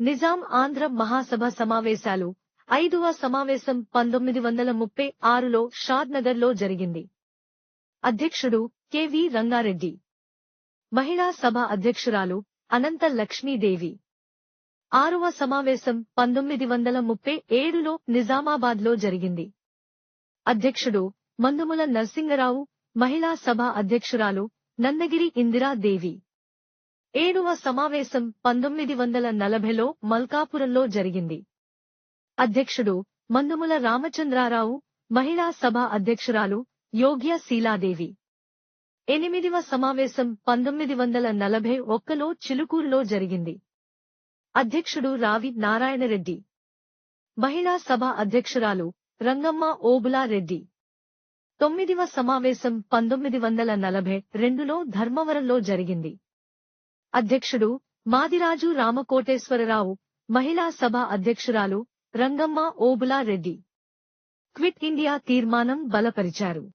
నిజాం ఆంధ్ర మహాసభ సమావేశాలు ఐదవ సమావేశం పంతొమ్మిది వందల ముప్పై ఆరులో షాద్నగర్లో జరిగింది. అధ్యక్షుడు కెవి రంగారెడ్డి. మహిళా సభ అధ్యక్షురాలు అనంత లక్ష్మీదేవి ఆరవ సమావేశం పంతొమ్మిది వందల ముప్పై ఏడులో నిజామాబాద్లో జరిగింది. అధ్యక్షుడు మందుముల నరసింగరావు మహిళా సభ అధ్యక్షురాలు నందగిరి ఇందిరాదేవి ఏడవ సమావేశం పంతొమ్మిది వందల నలభైలో మల్కాపురంలో జరిగింది. అధ్యక్షుడు మందుముల రామచంద్రారావు మహిళా సభ అధ్యక్షురాలు యోగ్య శీలాదేవి. ఎనిమిదివ సమావేశం పంతొమ్మిది వందల నలభై ఒక్కలో చిలుకూరులో జరిగింది. అధ్యక్షుడు రావి నారాయణరెడ్డి. మహిళా సభ అధ్యక్షురాలు రంగమ్మ ఓబులారెడ్డి. తొమ్మిదివ సమావేశం పంతొమ్మిది వందల నలభై రెండులో ధర్మవరంలో జరిగింది. అధ్యక్షుడు మాదిరాజు రామకోటేశ్వరరావు మహిళా సభ అధ్యక్షురాలు రంగమ్మ ఓబులారెడ్డి. క్విట్ ఇండియా తీర్మానం బలపరిచారు.